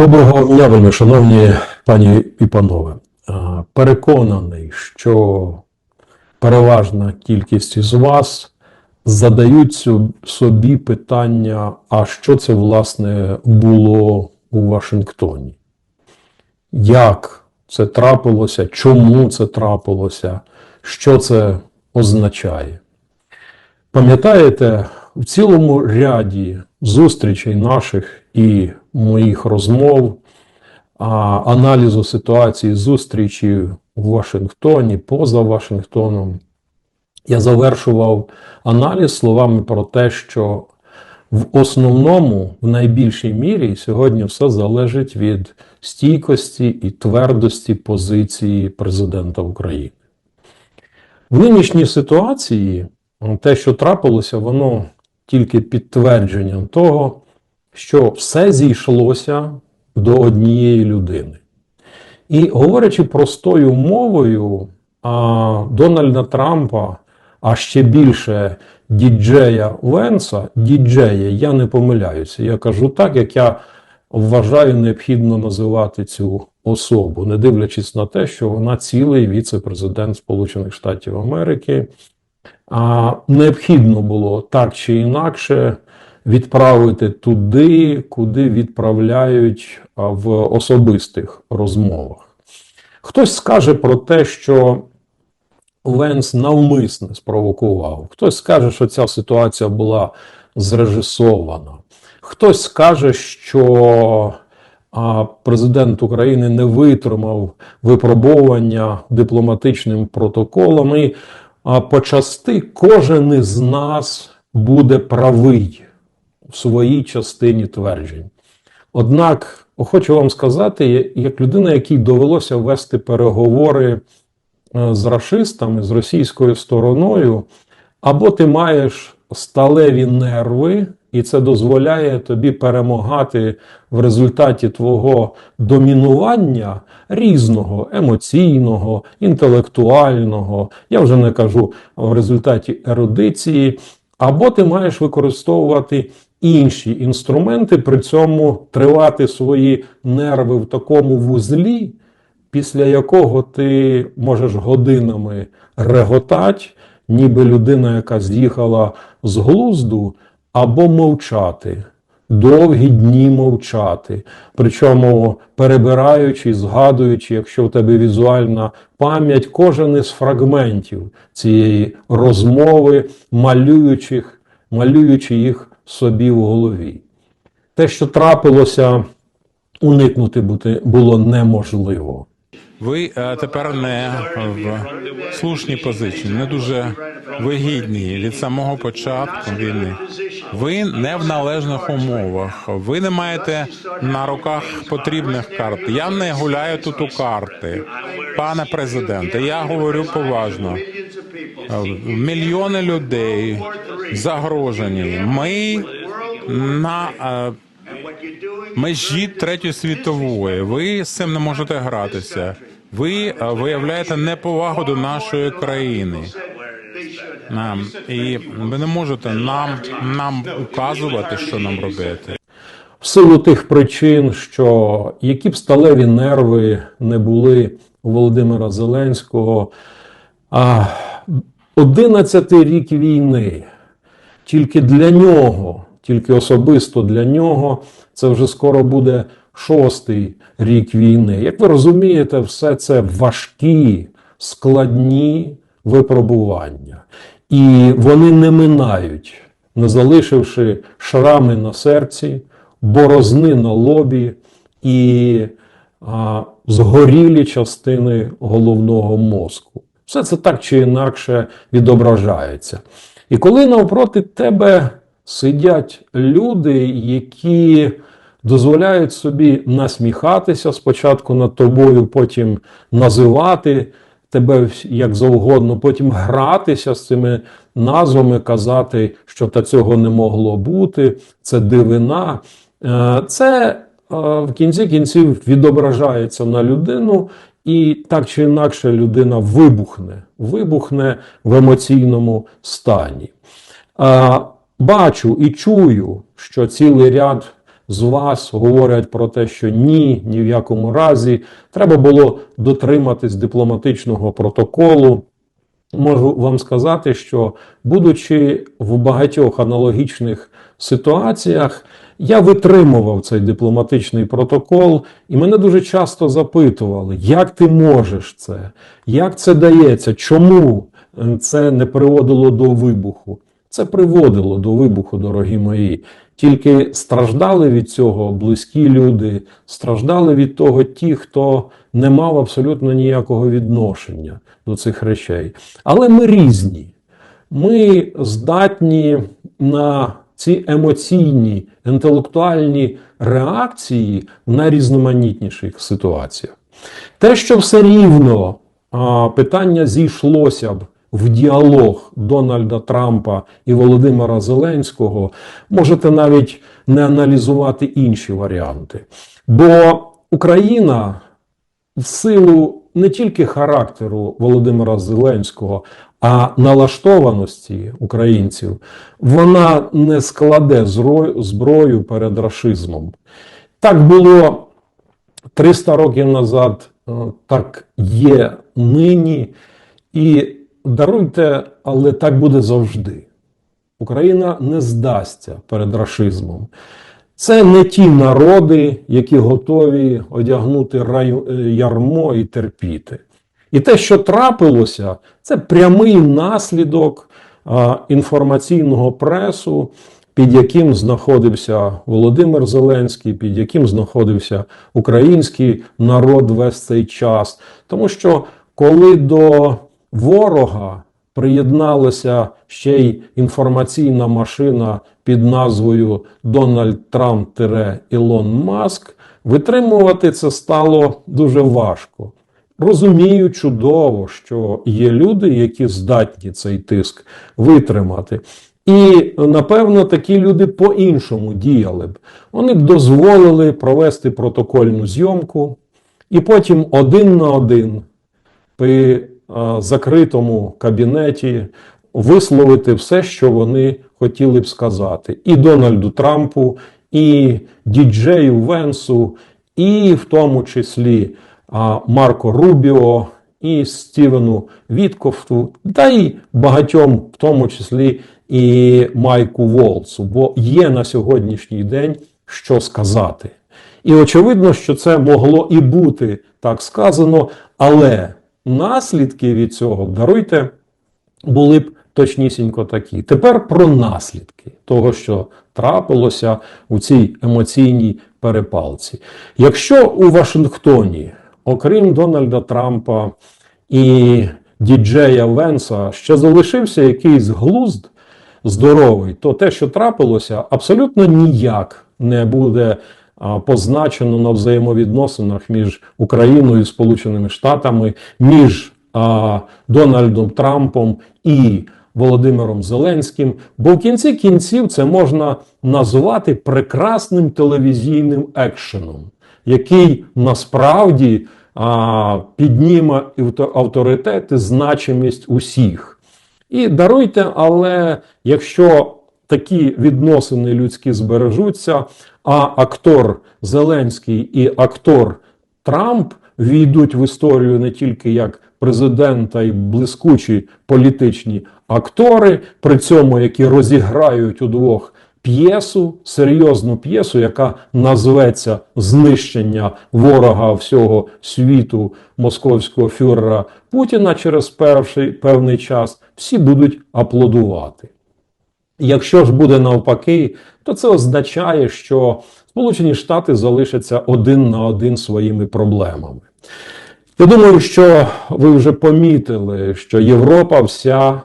Доброго дня, вельми шановні пані і панове. Переконаний, що переважна кількість із вас задають собі питання, а що це власне було у Вашингтоні? Як це трапилося? Чому це трапилося? Що це означає? Пам'ятаєте, в цілому ряді зустрічей наших і моїх розмов, аналізу ситуації, зустрічі в Вашингтоні, поза Вашингтоном, я завершував аналіз словами про те, що в основному, в найбільшій мірі, сьогодні все залежить від стійкості і твердості позиції президента України. В нинішній ситуації те, що трапилося, воно тільки підтвердженням того, що все зійшлося до однієї людини. І говорячи простою мовою, а, Дональда Трампа, а ще більше діджея Венса, діджея, я не помиляюся. Я кажу так, як я вважаю необхідно називати цю особу, не дивлячись на те, що вона цілий віце-президент Сполучених Штатів Америки. А необхідно було так чи інакше відправити туди, куди відправляють в особистих розмовах. Хтось скаже про те, що Ленс навмисне спровокував. Хтось скаже, що ця ситуація була зрежисована. Хтось скаже, що президент України не витримав випробовування дипломатичним протоколом. І а, почасти кожен із нас буде правий в своїй частині тверджень. Однак, хочу вам сказати, як людина, якій довелося вести переговори е, з рашистами, з російською стороною, або ти маєш сталеві нерви, і це дозволяє тобі перемагати в результаті твого домінування різного, емоційного, інтелектуального, я вже не кажу в результаті ерудиції, або ти маєш використовувати інші інструменти, при цьому тривати свої нерви в такому вузлі, після якого ти можеш годинами реготати, ніби людина, яка з'їхала з глузду, або мовчати. Довгі дні мовчати, причому перебираючи, згадуючи, якщо в тебе візуальна пам'ять, кожен із фрагментів цієї розмови, малюючи, малюючи їх собі в голові. Те, що трапилося, уникнути бути було неможливо. Ви е, тепер не в слушній позиції, не дуже вигідній від самого початку війни. Ви не в належних умовах. Ви не маєте на руках потрібних карт. Я не гуляю тут у карти, пане президенте. Я говорю поважно. Мільйони людей загрожені. Ми на е, межі третьої світової. Ви з цим не можете гратися. Ви е, виявляєте неповагу до нашої країни. І ви не можете нам нам указувати, що нам робити. В силу тих причин, що які б сталеві нерви не були у Володимира Зеленського, а 11 рік війни тільки для нього, тільки особисто для нього, це вже скоро буде шостий рік війни. Як ви розумієте, все це важкі, складні випробування. І вони не минають, не залишивши шрами на серці, борозни на лобі і а, згорілі частини головного мозку. Все це так чи інакше відображається. І коли навпроти тебе сидять люди, які дозволяють собі насміхатися спочатку над тобою, потім називати тебе як завгодно, потім гратися з цими назвами, казати, що та цього не могло бути, це дивина. Е, Це е, в кінці кінців відображається на людину, і так чи інакше людина вибухне, вибухне в емоційному стані. Е, Бачу і чую, що цілий ряд з вас говорять про те, що ні, ні в якому разі треба було дотриматись дипломатичного протоколу. Можу вам сказати, що будучи в багатьох аналогічних ситуаціях, я витримував цей дипломатичний протокол, і мене дуже часто запитували, як ти можеш це, як це дається, чому це не приводило до вибуху. Це приводило до вибуху, дорогі мої. Тільки страждали від цього близькі люди, страждали від того ті, хто не мав абсолютно ніякого відношення до цих речей. Але ми різні. Ми здатні на ці емоційні, інтелектуальні реакції в найрізноманітніших ситуаціях. Те, що все рівно а, питання зійшлося б в діалог Дональда Трампа і Володимира Зеленського, можете навіть не аналізувати інші варіанти. Бо Україна в силу не тільки характеру Володимира Зеленського, а налаштованості українців, вона не складе зброю перед рашизмом. Так було 300 років назад, е, так є нині. І даруйте, але так буде завжди. Україна не здасться перед рашизмом. Це не ті народи, які готові одягнути е, ярмо і терпіти. І те, що трапилося, це прямий наслідок інформаційного пресу, під яким знаходився Володимир Зеленський, під яким знаходився український народ весь цей час. Тому що коли до ворога приєдналася ще й інформаційна машина під назвою Дональд Трамп Ілон Маск, витримувати це стало дуже важко. Розумію чудово, що є люди, які здатні цей тиск витримати. І напевно такі люди по-іншому діяли б. Вони б дозволили провести протокольну зйомку, і потім один на один при е, закритому кабінеті висловити все, що вони хотіли б сказати, і Дональду Трампу, і діджею Венсу, і в тому числі а, Марко Рубіо, і Стівену Віткофту, та й багатьом, в тому числі і Майку Волцу, бо є на сьогоднішній день що сказати. І очевидно, що це могло і бути так сказано, але наслідки від цього, даруйте, були б точнісінько такі. Тепер про наслідки того, що трапилося у цій емоційній перепалці. Якщо у Вашингтоні, окрім Дональда Трампа і діджея Венса, ще залишився якийсь глузд здоровий, то те, що трапилося, абсолютно ніяк не буде позначено на взаємовідносинах між Україною і Сполученими Штатами, між а, Дональдом Трампом і Володимиром Зеленським. Бо в кінці кінців це можна назвати прекрасним телевізійним екшеном, який насправді а, підніме авторитет і значимість усіх. І даруйте, але якщо такі відносини людські збережуться, а актор Зеленський і актор Трамп війдуть в історію не тільки як президента і блискучі політичні актори, при цьому які розіграють удвох п'єсу, серйозну п'єсу, яка назветься Знищення ворога всього світу московського фюрера Путіна через перший певний час, всі будуть аплодувати. Якщо ж буде навпаки, то це означає, що Сполучені Штати залишаться один на один своїми проблемами. Я думаю, що ви вже помітили, що Європа вся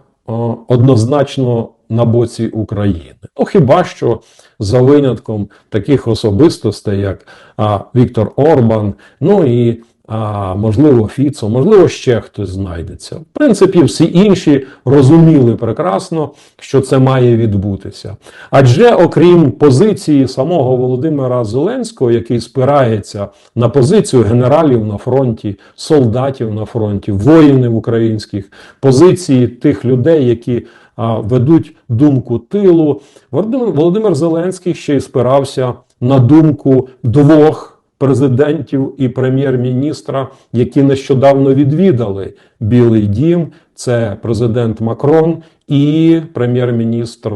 однозначно на боці України. Ну хіба що за винятком таких особистостей, як а, Віктор Орбан, ну і а, можливо Фіцо, можливо, ще хтось знайдеться. В принципі, всі інші розуміли прекрасно, що це має відбутися. Адже окрім позиції самого Володимира Зеленського, який спирається на позицію генералів на фронті, солдатів на фронті, воїнів українських, позиції тих людей, які ведуть думку тилу, Володимир, Зеленський ще й спирався на думку двох президентів і прем'єр-міністра, які нещодавно відвідали Білий Дім. Це президент Макрон і прем'єр-міністр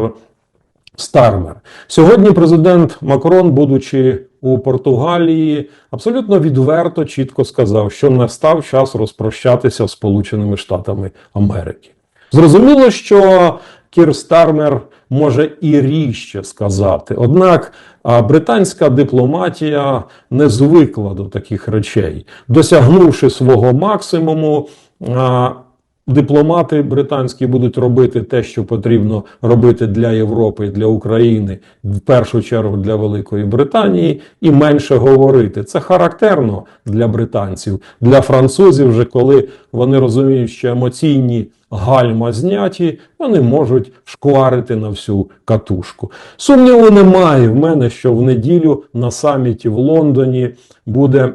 Стармер. Сьогодні президент Макрон, будучи у Португалії, абсолютно відверто чітко сказав, що настав час розпрощатися з Сполученими Штатами Америки. Зрозуміло, що Кір Стармер може і ріще сказати. Однак британська дипломатія не звикла до таких речей. Досягнувши свого максимуму, дипломати британські будуть робити те, що потрібно робити для Європи для України, в першу чергу для Великої Британії, і менше говорити. Це характерно для британців, для французів, вже коли вони розуміють, що емоційні гальма зняті, вони можуть шкварити на всю катушку. Сумніву немає в мене, що в неділю на саміті в Лондоні буде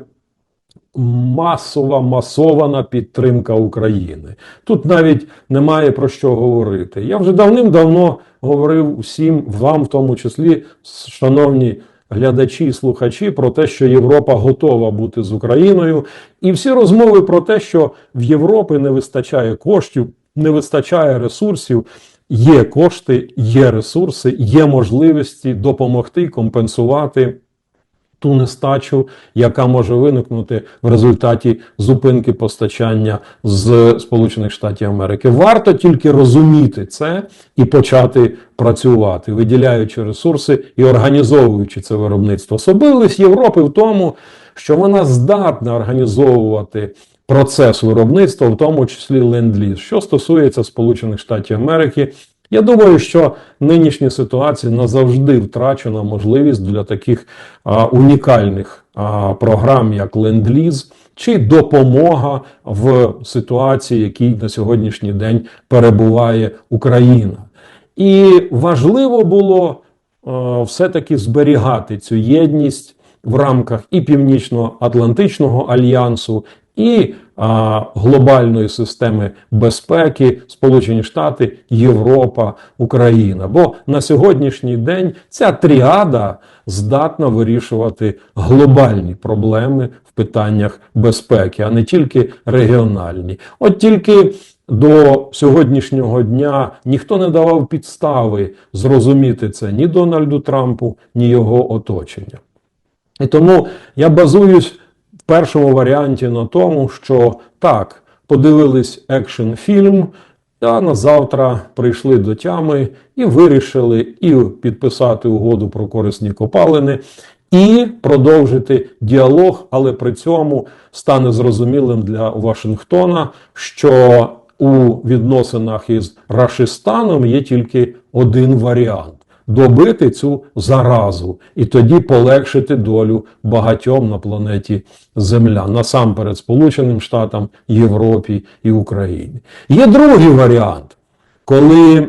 масова масована підтримка України. Тут навіть немає про що говорити. Я вже давним-давно говорив всім вам, в тому числі, шановні глядачі і слухачі, про те, що Європа готова бути з Україною, і всі розмови про те, що в Європі не вистачає коштів, не вистачає ресурсів. Є кошти, є ресурси, є можливості допомогти компенсувати ту нестачу, яка може виникнути в результаті зупинки постачання з Сполучених Штатів Америки. Варто тільки розуміти це і почати працювати, виділяючи ресурси і організовуючи це виробництво. Особливість Європи в тому, що вона здатна організовувати. Процес виробництва, в тому числі ленд-ліз. Що стосується Сполучених Штатів Америки, я думаю, що нинішня ситуація назавжди втрачена можливість для таких а, унікальних а, програм, як ленд-ліз, чи допомога в ситуації, якій на сьогоднішній день перебуває Україна. І важливо було е, все-таки зберігати цю єдність в рамках і Північно-Атлантичного альянсу, і а, глобальної системи безпеки Сполучені Штати, Європа, Україна. Бо на сьогоднішній день ця тріада здатна вирішувати глобальні проблеми в питаннях безпеки, а не тільки регіональні. От тільки до сьогоднішнього дня ніхто не давав підстави зрозуміти це ні Дональду Трампу, ні його оточення. І тому я базуюсь першому варіанті на тому, що так, подивились екшн фільм, а на завтра прийшли до тями і вирішили і підписати угоду про корисні копалини, і продовжити діалог, але при цьому стане зрозумілим для Вашингтона, що у відносинах із Рашистаном є тільки один варіант добити цю заразу і тоді полегшити долю багатьом на планеті Земля, насамперед Сполученим Штатам, Європі і Україні. Є другий варіант, коли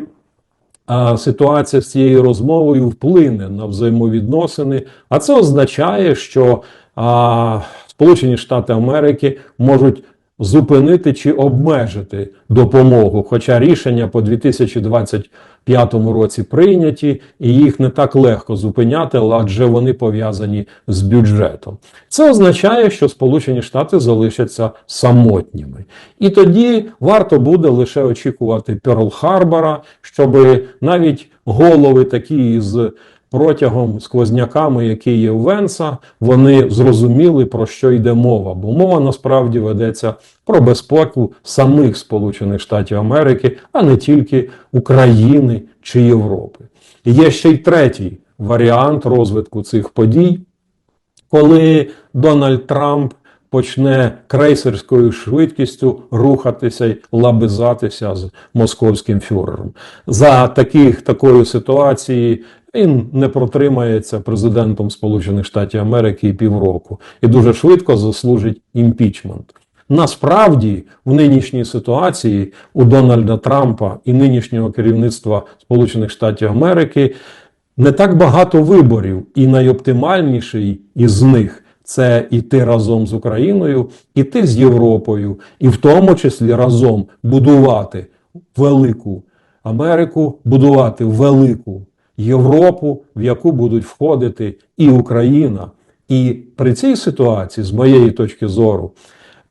а, ситуація з цією розмовою вплине на взаємовідносини, а це означає, що а, Сполучені Штати Америки можуть зупинити чи обмежити допомогу. Хоча рішення по 2025 році прийняті, і їх не так легко зупиняти, адже вони пов'язані з бюджетом. Це означає, що Сполучені Штати залишаться самотніми. І тоді варто буде лише очікувати Перл-Харбора, щоб навіть голови такі з протягом сквозняками, які є у Венса, вони зрозуміли, про що йде мова. Бо мова насправді ведеться про безпеку самих Сполучених Штатів Америки, а не тільки України чи Європи. І є ще й третій варіант розвитку цих подій, коли Дональд Трамп почне крейсерською швидкістю рухатися й лабизатися з московським фюрером. За таких такої ситуації він не протримається президентом Сполучених Штатів Америки і півроку і дуже швидко заслужить імпічмент. Насправді, в нинішній ситуації у Дональда Трампа і нинішнього керівництва Сполучених Штатів Америки не так багато виборів, і найоптимальніший із них це іти разом з Україною, іти з Європою, і в тому числі разом будувати велику Америку, будувати велику Європу, в яку будуть входити і Україна. І при цій ситуації, з моєї точки зору,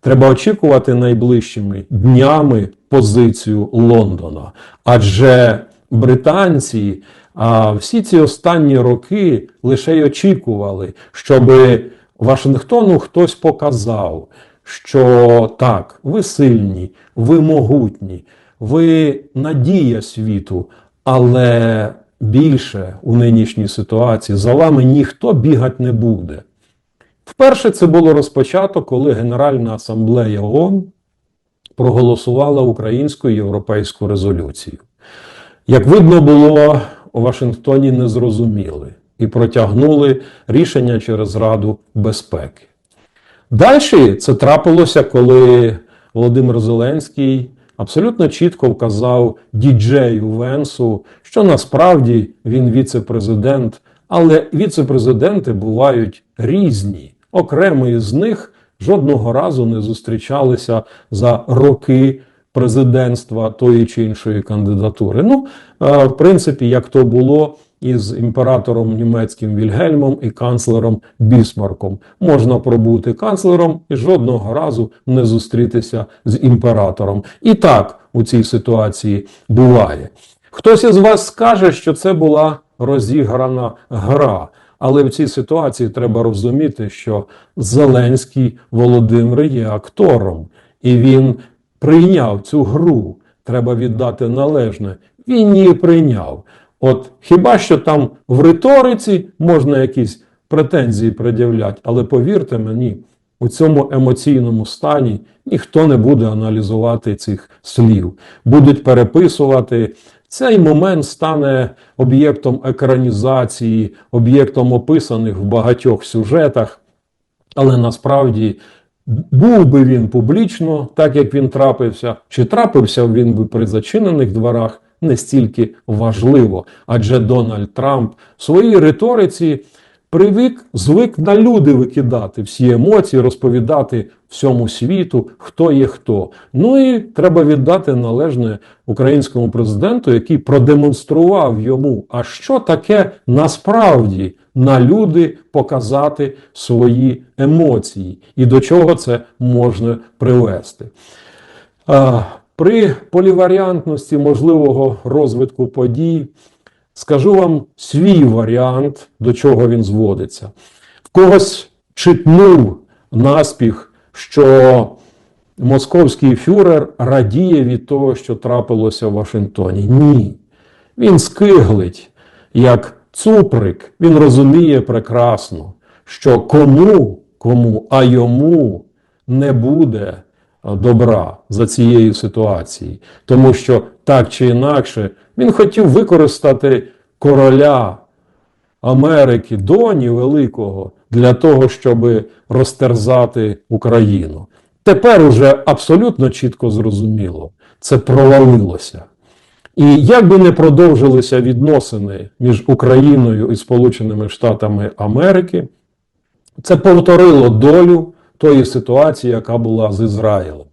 треба очікувати найближчими днями позицію Лондона. Адже британці а, всі ці останні роки лише й очікували, щоб Вашингтону хтось показав, що так, ви сильні, ви могутні, ви надія світу, але більше у нинішній ситуації за вами ніхто бігати не буде. Вперше це було розпочато, коли Генеральна асамблея ООН проголосувала українську і європейську резолюцію. Як видно було, у Вашингтоні не зрозуміли і протягнули рішення через Раду безпеки. Далі це трапилося, коли Володимир Зеленський абсолютно чітко вказав діджею Венсу, що насправді він віце-президент, але віце-президенти бувають різні. Окремий з них жодного разу не зустрічалися за роки президентства тої чи іншої кандидатури. Ну, е, в принципі, як то було із імператором німецьким Вільгельмом і канцлером Бісмарком. Можна пробути канцлером і жодного разу не зустрітися з імператором. І так у цій ситуації буває. Хтось із вас скаже, що це була розіграна гра. Але в цій ситуації треба розуміти, що Зеленський Володимир є актором, і він прийняв цю гру. Треба віддати належне. Він її прийняв. От хіба що там в риториці можна якісь претензії пред'являти, але повірте мені, у цьому емоційному стані ніхто не буде аналізувати цих слів, будуть переписувати. Цей момент стане об'єктом екранізації, об'єктом описаних в багатьох сюжетах, але насправді був би він публічно, так як він трапився, чи трапився він би при зачинених дворах, не стільки важливо. Адже Дональд Трамп в своїй риториці привик, звик на люди викидати всі емоції, розповідати всьому світу, хто є хто. Ну і треба віддати належне українському президенту, який продемонстрував йому, а що таке насправді на люди показати свої емоції, і до чого це можна привести. При поліваріантності можливого розвитку подій скажу вам свій варіант, до чого він зводиться. В когось читнув наспіх, що московський фюрер радіє від того, що трапилося в Вашингтоні. Ні. Він скиглить, як цуприк, він розуміє прекрасно, що кому, кому, а йому не буде добра за цією ситуацією. Тому що так чи інакше він хотів використати короля Америки, доні Великого, для того, щоб розтерзати Україну. Тепер уже абсолютно чітко зрозуміло, це провалилося. І як би не продовжилися відносини між Україною і Сполученими Штатами Америки, це повторило долю тої ситуації, яка була з Ізраїлем.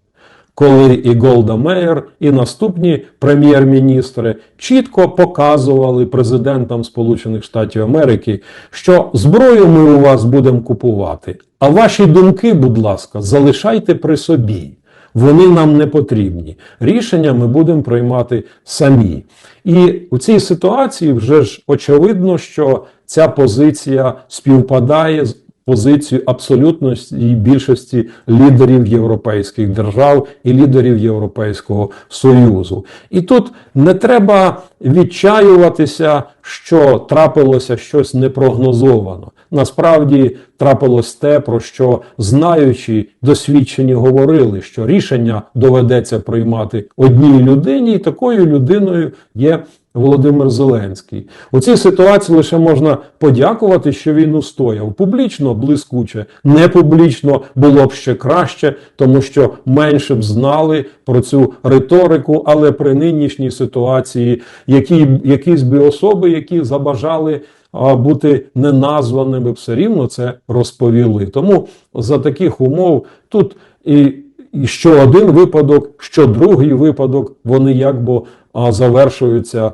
Коли і Голда Меєр, і наступні прем'єр-міністри чітко показували президентам Сполучених Штатів Америки, що зброю ми у вас будемо купувати, а ваші думки, будь ласка, залишайте при собі. Вони нам не потрібні. Рішення ми будемо приймати самі. І у цій ситуації вже ж очевидно, що ця позиція співпадає з позицією абсолютної більшості лідерів європейських держав і лідерів Європейського Союзу. І тут не треба відчаюватися, що трапилося щось непрогнозовано. Насправді трапилось те, про що знаючи, досвідчені говорили, що рішення доведеться приймати одній людині, і такою людиною є Володимир Зеленський. У цій ситуації лише можна подякувати, що він устояв. Публічно блискуче, не публічно було б ще краще, тому що менше б знали про цю риторику, але при нинішній ситуації які, якісь би особи, які забажали бути неназваними, все рівно це розповіли. Тому за таких умов тут і. І що один випадок, що другий випадок, вони якби завершуються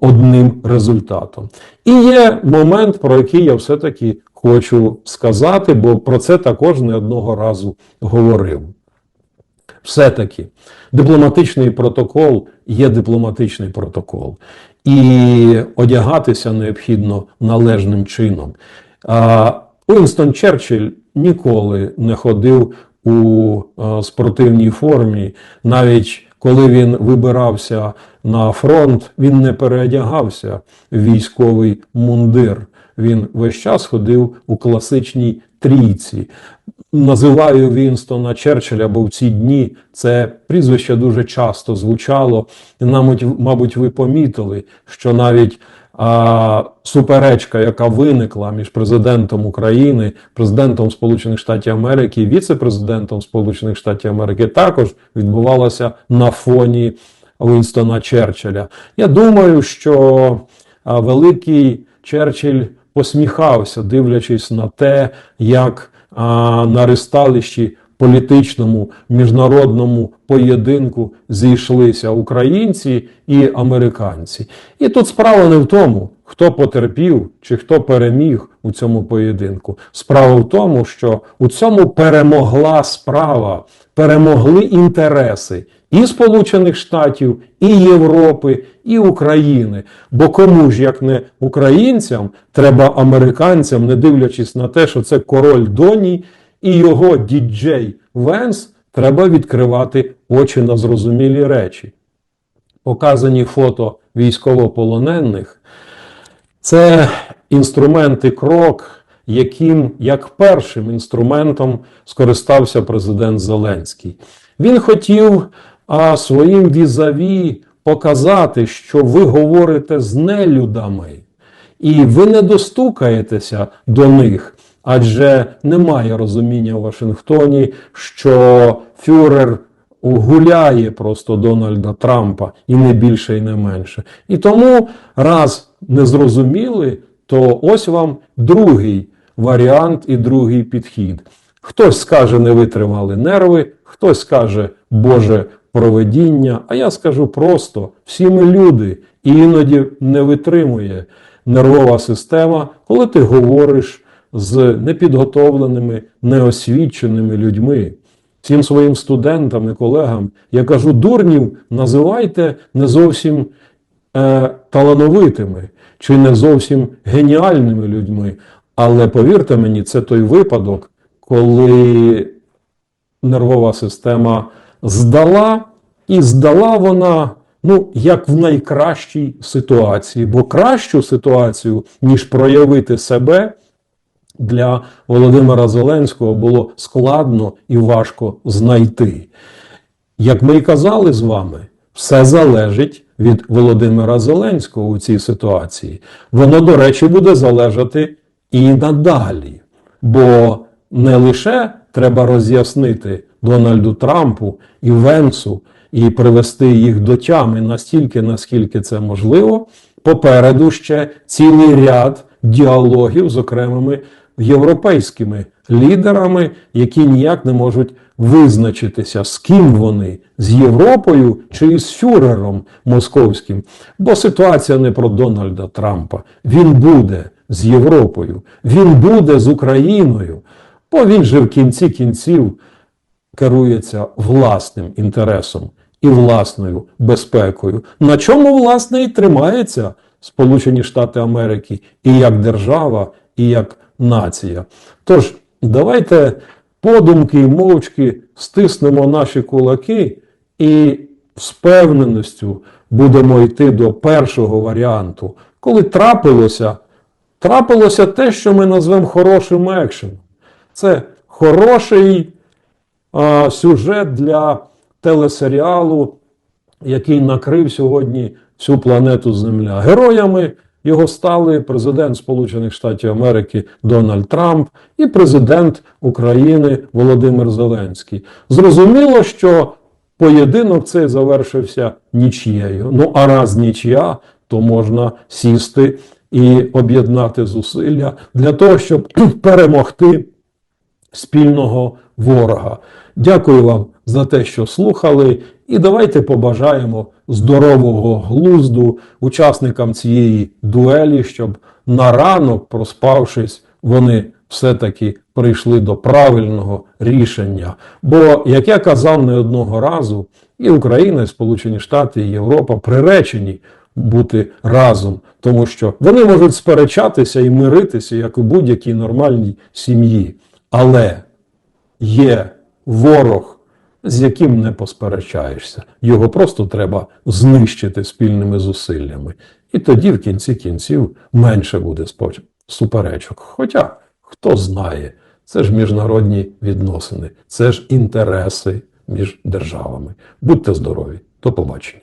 одним результатом. І є момент, про який я все-таки хочу сказати, бо про це також не одного разу говорив. Все-таки дипломатичний протокол є дипломатичний протокол, і одягатися необхідно належним чином. Уінстон Черчилль ніколи не ходив у е, спортивній формі, навіть коли він вибирався на фронт, він не переодягався в військовий мундир. Він весь час ходив у класичній трійці. Називаю Вінстона Черчилля, бо в ці дні це прізвище дуже часто звучало. Мабуть, ви помітили, що навіть а, суперечка, яка виникла між президентом України, президентом Сполучених Штатів Америки і віце-президентом Сполучених Штатів Америки, також відбувалася на фоні Вінстона Черчилля. Я думаю, що великий Черчилль посміхався, дивлячись на те, як на ристалищі політичному міжнародному поєдинку зійшлися українці і американці. І тут справа не в тому, хто потерпів чи хто переміг у цьому поєдинку. Справа в тому, що у цьому перемогла справа, перемогли інтереси і Сполучених Штатів, і Європи, і України. Бо кому ж, як не українцям, треба американцям, не дивлячись на те, що це король Доній і його діджей Венс, треба відкривати очі на зрозумілі речі. Показані фото військовополонених це інструмент і крок, яким як першим інструментом скористався президент Зеленський. Він хотів а, своїм візаві показати, що ви говорите з нелюдами, і ви не достукаєтеся до них, адже немає розуміння в Вашингтоні, що фюрер гуляє просто Дональда Трампа і не більше, і не менше. І тому, раз не зрозуміли, то ось вам другий варіант і другий підхід. Хтось скаже, не витримали нерви, хтось скаже Боже проведіння, а я скажу просто: всі ми люди, і іноді не витримує нервова система, коли ти говориш з непідготовленими, неосвіченими людьми. Всім своїм студентам і колегам я кажу, дурнів називайте не зовсім е, талановитими чи не зовсім геніальними людьми. Але повірте мені, це той випадок, коли нервова система здала, і здала вона, ну, як в найкращій ситуації, бо кращу ситуацію, ніж проявити себе, для Володимира Зеленського було складно і важко знайти. Як ми і казали з вами, все залежить від Володимира Зеленського у цій ситуації. Воно, до речі, буде залежати і надалі. Бо не лише треба роз'яснити Дональду Трампу і Венсу і привести їх до тями настільки, наскільки це можливо. Попереду ще цілий ряд діалогів з окремими європейськими лідерами, які ніяк не можуть визначитися, з ким вони з Європою чи з фюрером московським. Бо ситуація не про Дональда Трампа. Він буде з Європою, він буде з Україною, бо він же в кінці кінців керується власним інтересом і власною безпекою. На чому, власне, і тримається Сполучені Штати Америки і як держава, і як нація. Тож, давайте подумки і мовчки стиснемо наші кулаки і з певненістю будемо йти до першого варіанту, коли трапилося, трапилося те, що ми назвемо хорошим екшеном. Це хороший а, сюжет для телесеріалу, який накрив сьогодні всю планету Земля. Героями його стали президент Сполучених Штатів Америки Дональд Трамп і президент України Володимир Зеленський. Зрозуміло, що поєдинок цей завершився нічією. Ну, а раз нічия, то можна сісти і об'єднати зусилля для того, щоб перемогти спільного ворога. Дякую вам за те, що слухали, і давайте побажаємо здорового глузду учасникам цієї дуелі, щоб на ранок, проспавшись, вони все-таки прийшли до правильного рішення. Бо, як я казав не одного разу, і Україна, і Сполучені Штати, і Європа приречені бути разом, тому що вони можуть сперечатися і миритися, як у будь-якій нормальній сім'ї. Але є ворог, з яким не посперечаєшся. Його просто треба знищити спільними зусиллями. І тоді, в кінці кінців, менше буде суперечок. Хоча, хто знає, це ж міжнародні відносини, це ж інтереси між державами. Будьте здорові, до побачення.